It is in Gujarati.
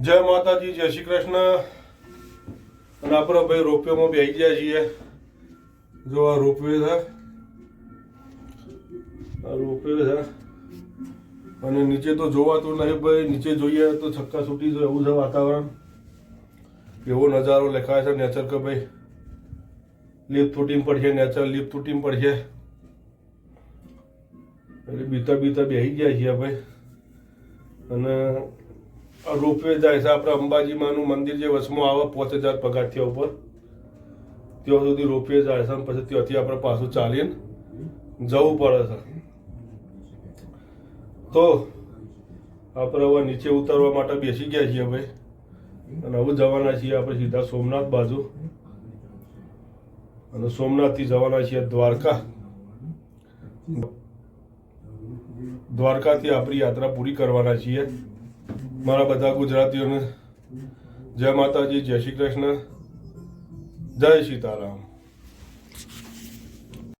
જય માતાજી, જય શ્રી કૃષ્ણ. અને આપણે ભાઈ રોપવેમાં આવી ગયા છીએ. જો આ રોપવે છે. આ રોપવે છે. અને નીચે તો જોવાતું નહીં ભાઈ, નીચે જોઈએ તો છક્કા છૂટી જાય, એવું છે વાતાવરણ. એવો નજારો લખાય છે નેચર કે ભાઈ. લીપ તૂટી પડશે, નેચર લીપ તૂટી પડશે. એટલે બીતા બીતા બેસી ગયા છીએ ભાઈ. અને રોપવે જાય છે. આપણે અંબાજીમાંનું મંદિર જે વચમાં આવે, પાંચ હજાર પગારથી ઉપર. ત્યાં સુધી રોપવે જાય છે પછી ત્યાંથી આપણે પાછું ચાલીને જવું પડે છે. તો આપણે હવે નીચે ઉતરવા માટે બેસી ગયા છીએ ભાઈ. અને હવે જવાના છીએ આપણે સીધા સોમનાથ બાજુ. અને સોમનાથથી જવાના છીએ દ્વારકા. દ્વારકાથી આપણી યાત્રા પૂરી કરવાના છીએ. મારા બધા ગુજરાતીઓને જય માતાજી જય શ્રી કૃષ્ણ જય સીતારામ.